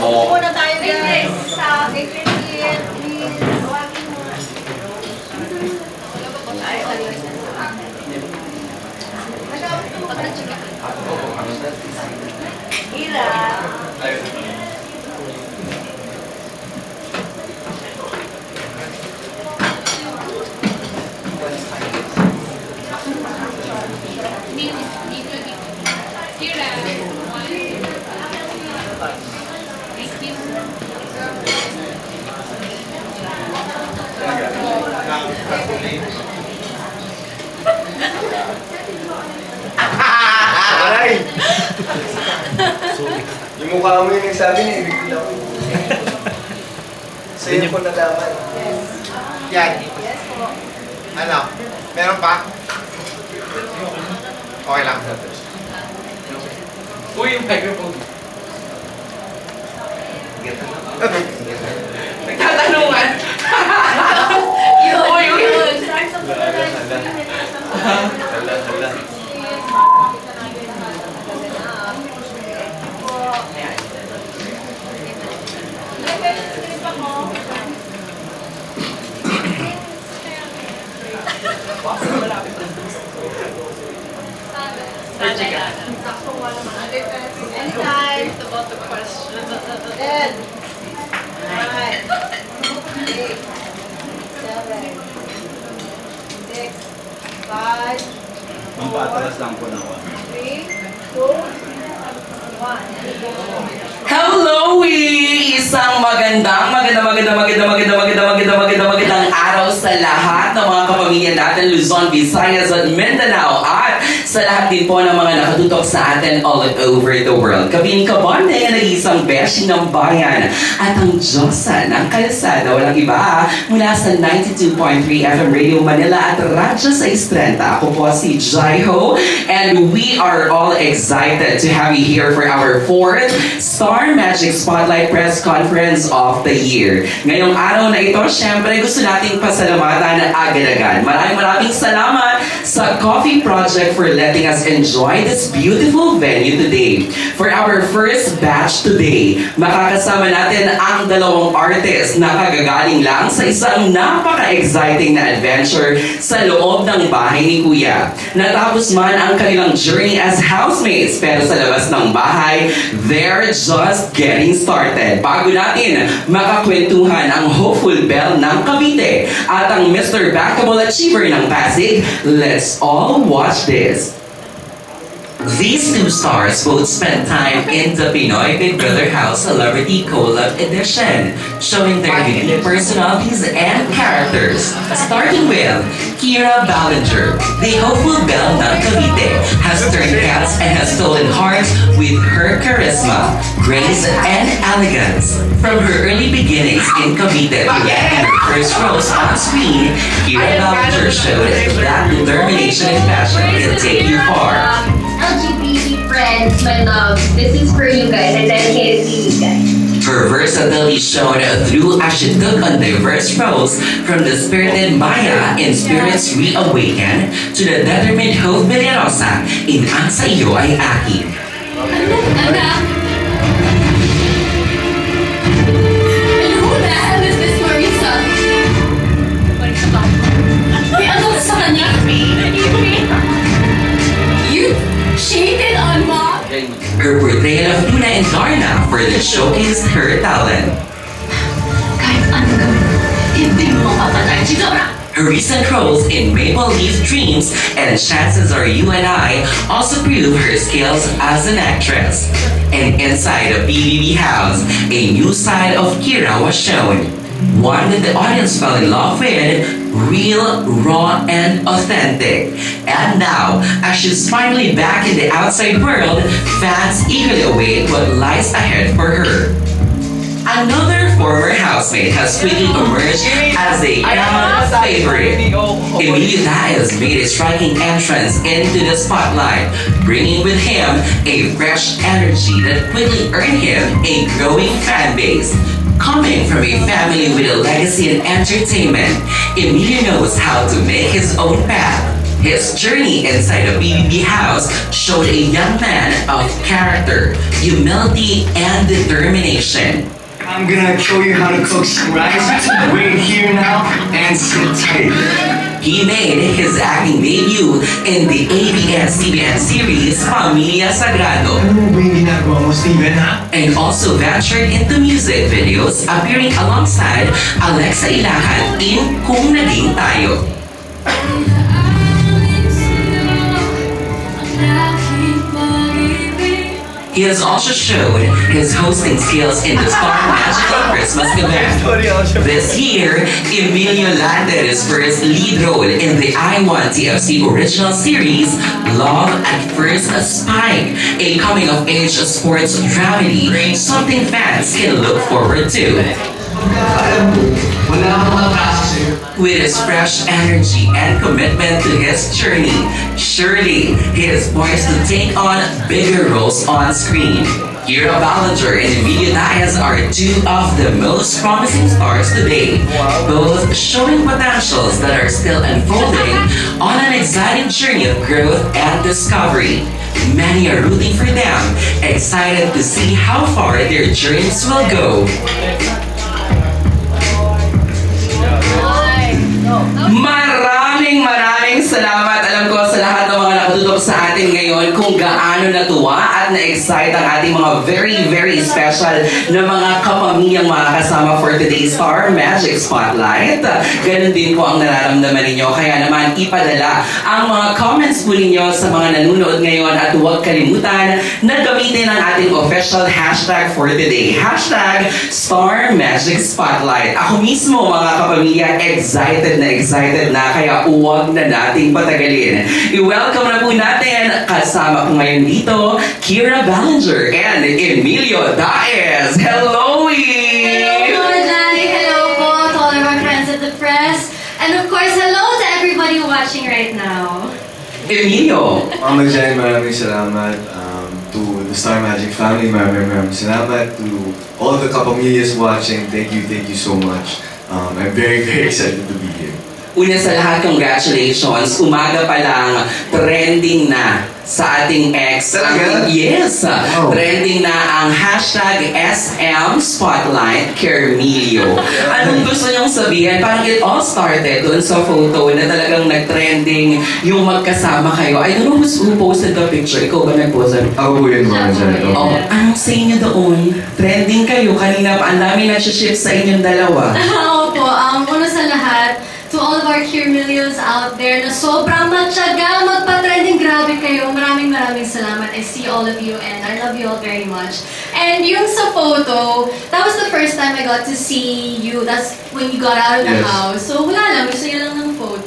mo. Muna tayo guys. Sa April 8, please. Tawagin mo. Ira. Aray! yung mukha mo yung nagsabi niya, ibig ko Sa'yo ko nalaman. Yan. Yes po. Ano? Meron pa? Okay lang. Uy, yung microphone. Nagtatanungan. 好了好了，好了。Kapamilya natin, Luzon, Visayas, at Mindanao, at sa lahat din po ng mga nakatutok sa atin all over the world. Kami ni Kabonde, ang nag-iisang beshi ng bayan, at ang Diyosa ng kalsada, walang iba, mula sa 92.3 FM Radio Manila at Radyo sa Istrenta. Ako po si Jaiho, and we are all excited to have you here for our fourth Star Magic Spotlight Press Conference of the Year. Ngayong araw na ito, syempre gusto nating pasalamatan agad-agad. Maraming maraming salamat sa Coffee Project for letting us enjoy this beautiful venue today. For our first batch today, makakasama natin ang dalawang artist na kagagaling lang sa isang napaka-exciting na adventure sa loob ng bahay ni Kuya. Natapos man ang kanilang journey as housemates, pero sa labas ng bahay, they're just getting started. Bago natin makakwentuhan ang hopeful belle ng Cavite at ang Mr. Backable Achiever ng Pasig, let's all watch this. These two stars both spent time in the Pinoy Big Brother House Celebrity Collab Edition, showing their unique personalities and characters. Starting with Kira Ballinger, the hopeful belle ng Cavite, has turned heads and has stolen hearts with her charisma, grace, and elegance. From her early beginnings in Cavite to her first roles on screen, Kira Ballinger showed that determination and passion can take you far. LGBT friends, my love, this is for you guys. I dedicated to you guys. Her versatility shone through as she took on diverse roles from the spirited Maya in Spirits Reawaken to the determined Hope Villarosa in Ang Sa Iyo Ay Akin. Darna further showcased her talent. Kahit ano gawin hindi mo mapapatay si Dora! Her recent roles in Maple Leaf Dreams and Chances Are You and I also prove her skills as an actress. And inside the BBB house, a new side of Kira was shown. One that the audience fell in love with, real, raw, and authentic. And now, as she's finally back in the outside world, fans eagerly await what lies ahead for her. Another former housemate has quickly emerged as a crowd favorite. Emilio Diaz made a striking entrance into the spotlight, bringing with him a fresh energy that quickly earned him a growing fan base. Coming from a family with a legacy in entertainment, Emilio knows how to make his own path. His journey inside a BBB house showed a young man of character, humility, and determination. I'm gonna show you how to cook some rice. Wait here now and sit tight. He made his acting debut in the ABS-CBN series Familia Sagrado Ano ba yung ginagawa mo, Steven, ha? and also ventured into music videos appearing alongside Alexa Ilahan in Kung Naging Tayo. He has also showed his hosting skills in the Star Magical Christmas event. Sorry ako siya. This year, Emilio landed his first lead role in the I1 TFC original series, Love at First Spike, a coming-of-age sports dramedy, something fans can look forward to. Wala akong atraso sa'yo. With his fresh energy and commitment to his journey, surely he is poised to take on bigger roles on screen. Kira Ballinger and Emilio Diaz are two of the most promising stars today, both showing potentials that are still unfolding on an exciting journey of growth and discovery. Many are rooting for them, excited to see how far their dreams will go. Maraming maraming salamat. Alam ko sa lahat ng mga nakatutok sa atin ngayon kung gaano natuwa at na-excite ang ating mga very, very special na mga kapamilyang mga kasama for today's Star Magic Spotlight. Ganon din po ang nararamdaman ninyo. Kaya naman ipadala ang mga comments po ninyo sa mga nanonood ngayon at huwag kalimutan na gamitin ang ating official hashtag for today. Hashtag Star Magic Spotlight. Ako mismo mga kapamilya, excited na excited na kaya huwag na nating patagalin. I-welcome na po natin kasama ko ngayon dito, Kira Ballinger and Emilio Daez. Hello! Hello po, Johnny. Hello po to all of our friends at the press. And of course, hello to everybody watching right now. Emilio, Mama Jen, maraming salamat. Um, to the Star Magic family, maraming maraming salamat. To all the kapamilyas watching, thank you, thank you so much. Um, I'm very, very excited to be here. Una sa lahat, congratulations. Umaga pa lang, trending na sa ating ex. Talaga? Ang- yes! Wow. Trending na ang hashtag SM Spotlight Carmilio. Anong gusto niyong sabihin? Parang it all started doon sa photo na talagang nag-trending yung magkasama kayo. I don't know who's, who posted the picture. Ikaw ba nag-post? Ako po yun. Siya po Oh, anong sa inyo doon? Trending kayo. Kanina pa, ang dami nag-ship sa inyong dalawa. Opo, um, una sa lahat, to all of our Curmilios out there na sobrang matyaga magpa-trending, grabe kayo. Maraming maraming salamat. I see all of you and I love you all very much. And yung sa photo, that was the first time I got to see you. That's when you got out of the Yes. house. So wala lang, gusto niyo lang ng photo.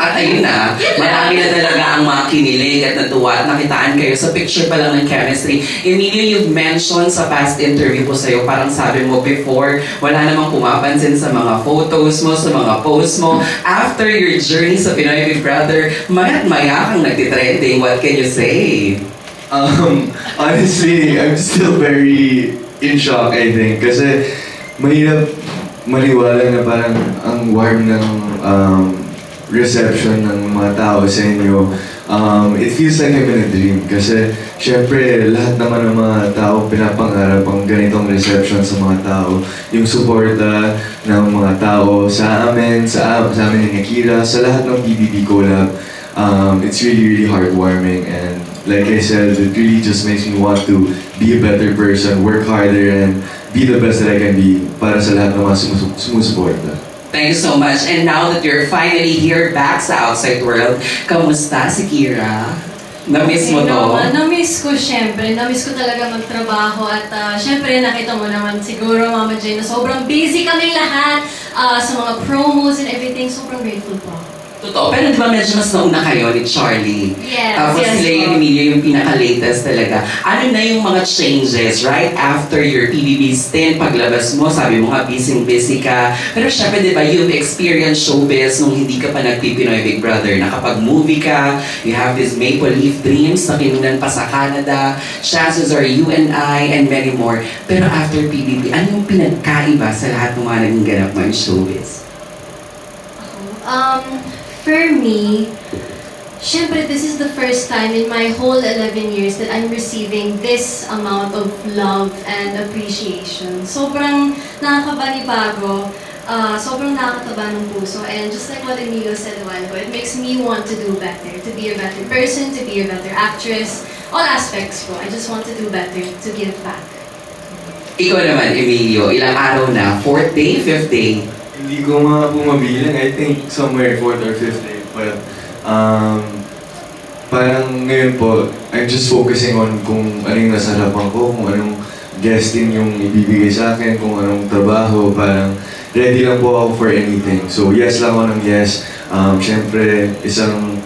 At ayun na, marami na talaga ang mga kinilig at natuwa at nakitaan kayo sa picture pa lang ng chemistry. Emilio, you've mentioned sa past interview ko sa'yo, parang sabi mo before, wala namang pumapansin sa mga photos mo, sa mga posts mo. After your journey sa Pinoy Big Brother, maya't maya kang nagtitrending. What can you say? Um, honestly, I'm still very in shock, I think. Kasi mahirap maniwala na parang ang warm ng um, reception ng mga tao sa inyo. Um, it feels like I'm in a dream. Kasi, syempre, lahat naman ng mga tao pinapangarap ang ganitong reception sa mga tao. Yung suporta ng mga tao sa amin, sa, sa amin ni Akira, sa lahat ng BBB collab. Um, it's really, really heartwarming and like I said, it really just makes me want to be a better person, work harder, and be the best that I can be para sa lahat ng mga sumus- sumusuporta. Thank you so much. And now that you're finally here back sa outside world, kamusta si Kira? Na-miss mo to? naman, na-miss ko syempre. Na-miss ko talaga magtrabaho at uh, syempre nakita mo naman siguro Mama Jane na sobrang busy kaming lahat ah, sa mga promos and everything. Sobrang grateful po ako. Totoo. Pero di ba medyo mas nauna kayo ni Charlie? Yes, Tapos yes sila po. yung Emilio yung pinaka-latest talaga. Ano na yung mga changes right after your PBB stint? Paglabas mo, sabi mo nga busy-busy ka. Pero syempre di ba you've experienced showbiz nung hindi ka pa nagpipinoy Big Brother. Nakapag-movie ka, you have these Maple Leaf Dreams na kinunan pa sa Canada, chances are you and I, and many more. Pero after PBB, ano yung pinagkaiba sa lahat ng mga naging ganap mo in showbiz? Um, for me, Siyempre, this is the first time in my whole 11 years that I'm receiving this amount of love and appreciation. Sobrang nakakabanibago, uh, sobrang nakakataba ng puso. And just like what Emilio said a while ago, it makes me want to do better, to be a better person, to be a better actress, all aspects. I just want to do better, to give back. Ikaw naman, Emilio, ilang araw na? Fourth day? Fifth day? Hindi ko nga po mabilang. I think somewhere fourth or fifth day. But, um, parang ngayon po, I'm just focusing on kung ano yung nasa harapan ko, kung anong guesting yung ibibigay sa akin, kung anong trabaho, parang ready lang po ako for anything. So, yes lang ako ng yes. Um, Siyempre, isang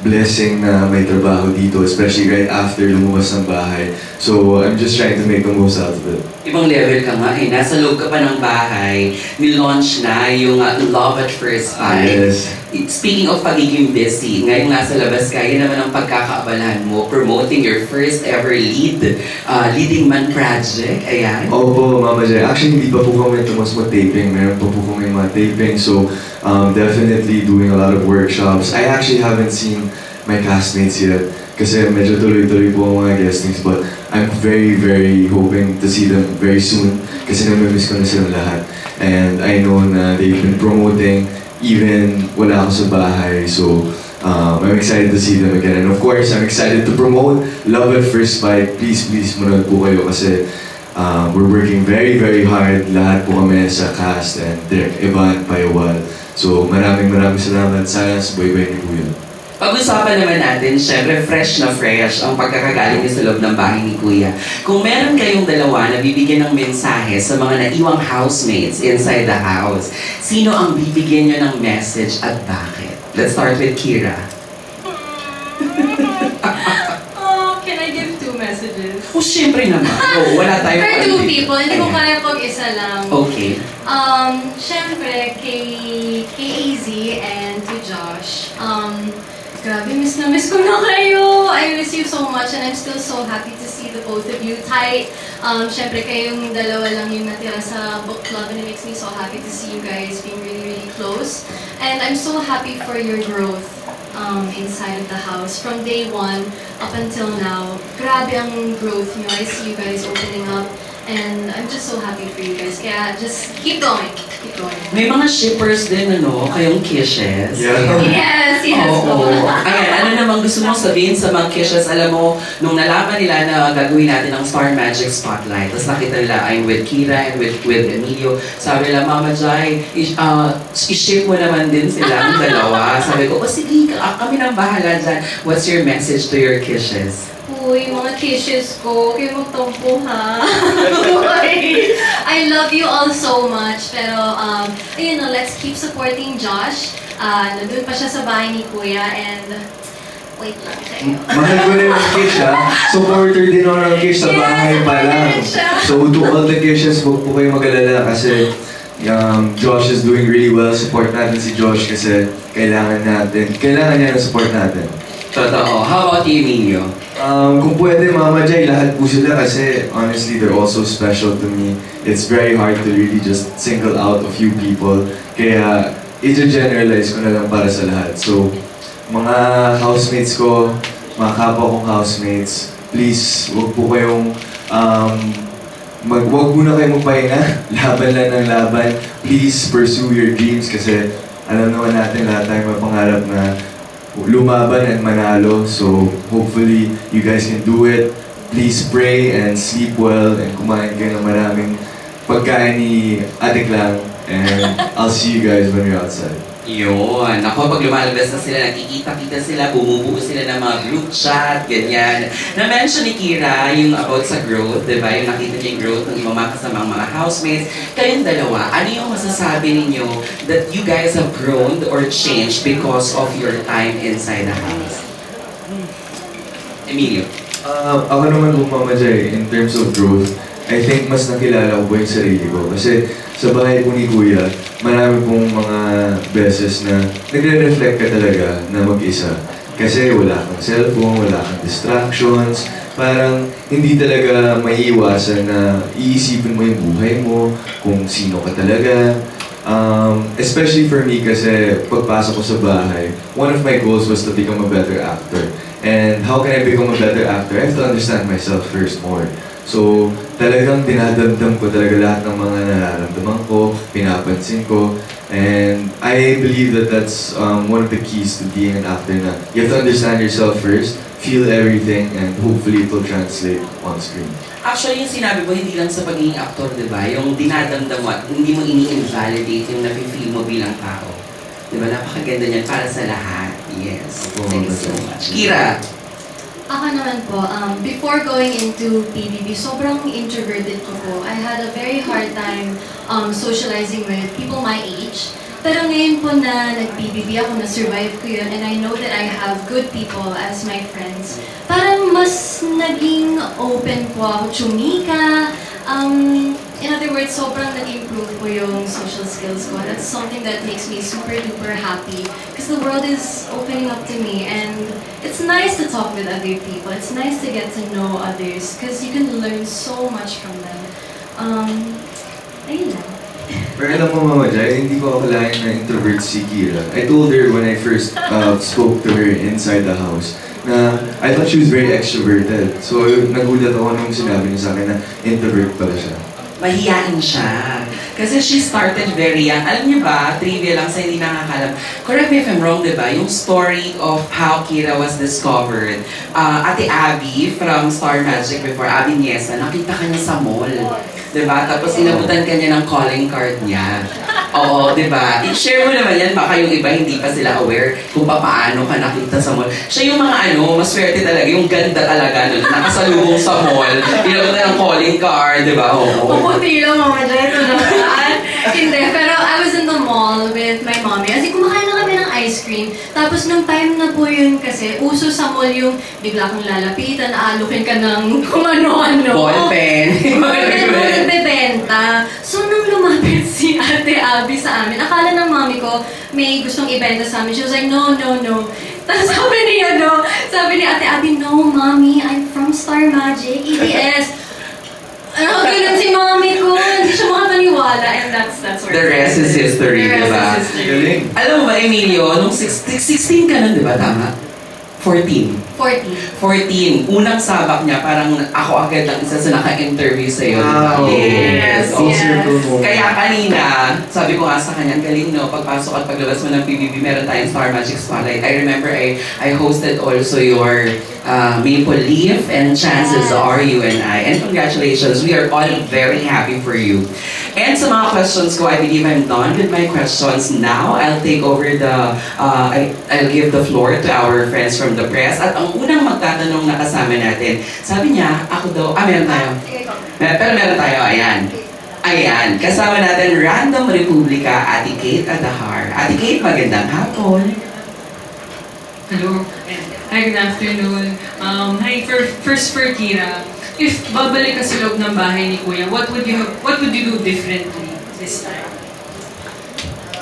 blessing na may trabaho dito, especially right after lumabas ng bahay. So, I'm just trying to make the most out of it. Ibang level ka nga eh. Nasa loob ka pa ng bahay. Nilaunch na yung uh, Love at First Sight. Yes. Speaking of pagiging busy, ngayong nasa labas ka, yan naman ang pagkakaabalahan mo, promoting your first ever lead, uh, leading man project. Ayan. Opo, Mama Jai. Actually, hindi pa po kami tapos mag-taping. Meron pa po kami mga taping. So, um, definitely doing a lot of workshops. I actually haven't seen my castmates yet. Kasi medyo tuloy-tuloy po ang mga guestings. But I'm very, very hoping to see them very soon. Kasi namimiss ko na silang lahat. And I know na they've been promoting even wala ako sa bahay. So, um, I'm excited to see them again. And of course, I'm excited to promote Love at First Bite. Please, please, manood po kayo kasi Um, we're working very, very hard. Lahat po kami sa cast and Direk Evan Payawal. So maraming maraming salamat. Sana subaybay niyo po yun. Pag-usapan naman natin, syempre fresh na fresh ang pagkakagaling niyo sa loob ng bahay ni Kuya. Kung meron kayong dalawa na bibigyan ng mensahe sa mga naiwang housemates inside the house, sino ang bibigyan niyo ng message at bakit? Let's start with Kira. Oh, can I give two messages? Oh, syempre naman. Oh, wala tayong For two people, hindi ko kaya pag isa lang. Okay. Um, syempre, kay, kay AZ and to Josh, um, grabe, miss na miss ko na kayo. I miss you so much and I'm still so happy to see the both of you tight. Um, syempre, kayong dalawa lang yung natira sa book club and it makes me so happy to see you guys being really, really close. And I'm so happy for your growth um, inside of the house. From day one up until now, grabe ang growth nyo. I see you guys opening up and I'm just so happy for you guys. Kaya just keep going. Keep going. May mga shippers din, ano, kayong kisses. Yeah. Yes, yes. Oo. Ayan, ano namang gusto mong sabihin sa mga kisses? Alam mo, nung nalaman nila na gagawin natin ang Star Magic Spotlight, tapos nakita nila I'm with Kira and with, with Emilio, sabi nila, Mama Jai, i- uh, i-ship mo naman din sila ang dalawa. Sabi ko, o sige, ka- kami nang bahala dyan. What's your message to your kisses? Uy, mga kisses ko, kayo magtampo ha. I love you all so much. Pero, um, ayun no, let's keep supporting Josh. Uh, nandun pa siya sa bahay ni Kuya and wait lang kayo. Mahal ko rin ang Kish ha. Supporter din ako ng Kish sa bahay pa lang. So to all the Kishes, huwag po kayo mag-alala kasi um, Josh is doing really well. Support natin si Josh kasi kailangan natin, kailangan niya ng support natin. Totoo. How about you, Emilio? Um, kung pwede, Mama Jai, lahat po sila kasi honestly, they're also special to me. It's very hard to really just single out a few people. Kaya, i-generalize ko na lang para sa lahat. So, mga housemates ko, mga kapwa kong housemates, please, wag po kayong um, mag wag muna kayo magpahinga. laban lang ng laban. Please pursue your dreams kasi alam naman natin lahat tayo may pangarap na lumaban and manalo. So hopefully you guys can do it. Please pray and sleep well and kumain kayo ng maraming pagkain ni Ate Klang. And I'll see you guys when you're outside. Yun. Ako, pag lumalabas na sila, nakikita-kita sila, bumubuo sila ng mga group chat, ganyan. Na-mention ni Kira yung about sa growth, di ba? Yung nakita niya yung growth ng ibang mga kasamang mga housemates. Kayong dalawa, ano yung masasabi ninyo that you guys have grown or changed because of your time inside the house? Emilio. Uh, ako naman po Mama Jai, in terms of growth, I think mas nakilala ko po yung sarili ko. Kasi sa bahay po ni Kuya, marami pong mga beses na nagre-reflect ka talaga na mag-isa. Kasi wala kang cellphone, wala kang distractions, parang hindi talaga maiiwasan na iisipin mo yung buhay mo, kung sino ka talaga. Um, especially for me kasi pagpasok ko sa bahay, one of my goals was to become a better actor. And how can I become a better actor? I have to understand myself first more. So, talagang dinadamdam ko talaga lahat ng mga nararamdaman ko, pinapansin ko, and I believe that that's um, one of the keys to being an actor na you have to understand yourself first, feel everything, and hopefully it will translate on screen. Actually, yung sinabi mo, hindi lang sa pagiging aktor, di ba? Yung dinadamdam mo at hindi mo ini-invalidate yung nafe-feel mo bilang tao. Di ba? Napakaganda niyan para sa lahat. Yes. Thank you so much. Kira, Ako naman po, um, before going into PBB, sobrang introverted ko po. I had a very hard time um, socializing with people my age. Pero ngayon po na nag-PBB ako, na-survive ko yun, and I know that I have good people as my friends. Parang mas naging open po ako, chumika. Um, in other words, sobrang nag-improve po yung social skills ko. That's something that makes me super duper happy because the world is opening up to me and it's nice to talk with other people. It's nice to get to know others because you can learn so much from them. Um, ayun lang. Pero alam mo Mama Jai, hindi ko akalain na introvert si Kira. I told her when I first uh, spoke to her inside the house na I thought she was very extroverted. So nagulat ako nung sinabi niya sa akin na introvert pala siya. Mahihain siya. Kasi she started very young. Alam niyo ba, trivia lang sa hindi nakakalam. Correct me if I'm wrong, di ba? Yung story of how Kira was discovered. Uh, Ate Abby from Star Magic before, Abby Niesa, nakita ka niya sa mall. Di ba? Tapos inabutan ka niya ng calling card niya. Oo, di ba? I-share mo naman yan, baka yung iba hindi pa sila aware kung paano ka nakita sa mall. Siya yung mga ano, maswerte talaga, yung ganda talaga nun, nakasalubong sa mall, inabutan ng calling card, di ba? Oo. Puputi lang, Mama Joy. Ito naman. Hindi. Pero I was in the mall with my mommy. Kami ng ice cream. Tapos nung time na po yun kasi, uso sa mall yung bigla kang lalapitan, aalukin ka ng kung ano-ano. Ballpen. Ganun, nagbebenta. So, nung lumapit si Ate Abby sa amin, akala ng mami ko may gustong ibenta sa amin. She was like, no, no, no. Tapos sabi ni, ano, sabi ni Ate Abby, no, mommy, I'm from Star Magic, EBS. Ano, ganun si mami ko. Hindi siya makapaniwala. And that's, that's where The rest is history, The rest diba? is history. Galing. Alam mo ba, Emilio, nung 16, 16 ka nun, di ba? Tama? 14. 14. 14. Unang sabak niya, parang ako agad lang isa sa naka-interview sa'yo. di ba? Wow. Yes. Full yes. circle. Kaya kanina, sabi ko nga sa kanya, "Ang galing no, pagpasok at paglabas mo ng PBB, meron tayong Star Magic Spotlight. I remember I I hosted also your uh, Maple Leaf and Chances. Are You and I. And congratulations, we are all very happy for you. And sa mga questions ko, I believe I'm done with my questions now. I'll take over the, uh, I, I'll give the floor to our friends from the press. At ang unang magtatanong na kasama natin, sabi niya, ako daw, ah, meron tayo. Mer- Pero meron tayo, ayan. Ayan, kasama natin Random Republika, Ate Kate Adahar. Ate Kate, magandang hapon. Hello. Hi, good afternoon. Um, hi, for, first for Kira. If babalik ka sa loob ng bahay ni Kuya, what would you have, what would you do differently this time?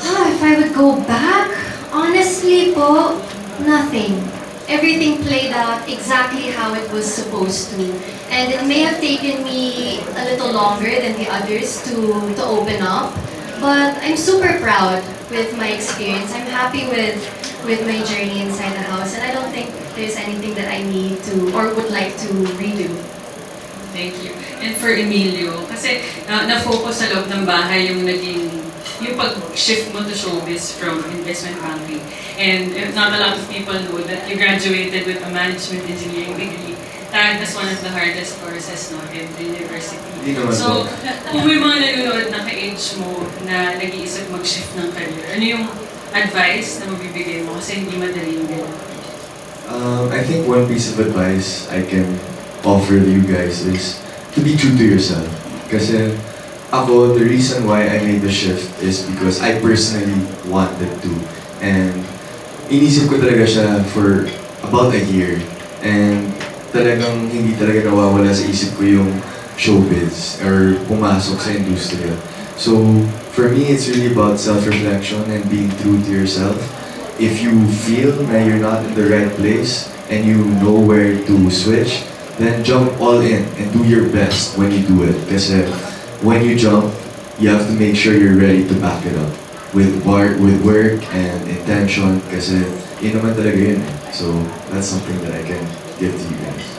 Ah, if I would go back, honestly po, nothing. Everything played out exactly how it was supposed to. And it may have taken me a little longer than the others to, to open up. But I'm super proud with my experience. I'm happy with with my journey inside the house. And I don't think there's anything that I need to or would like to redo. Thank you. And for Emilio, kasi uh, na-focus sa loob ng bahay yung naging, yung pag-shift mo to showbiz from investment banking. And uh, not a lot of people know that you graduated with a management engineering degree. Tagged as one of the hardest courses no, in the university. So, kung may mga nanonood na ka-age mo na nag-iisip mag-shift ng career, ano yung advice na mabibigay mo? Kasi hindi madali yung ganun. Um, I think one piece of advice I can offer you guys is to be true to yourself. Kasi ako, the reason why I made the shift is because I personally wanted to. And inisip ko talaga siya for about a year. And talagang hindi talaga nawawala sa isip ko yung showbiz or pumasok sa industriya. So, for me, it's really about self-reflection and being true to yourself. If you feel that you're not in the right place and you know where to switch, then jump all in and do your best when you do it. Because when you jump, you have to make sure you're ready to back it up with work, with work and intention kasi yun naman talaga yun eh. So, that's something that I can give to you guys.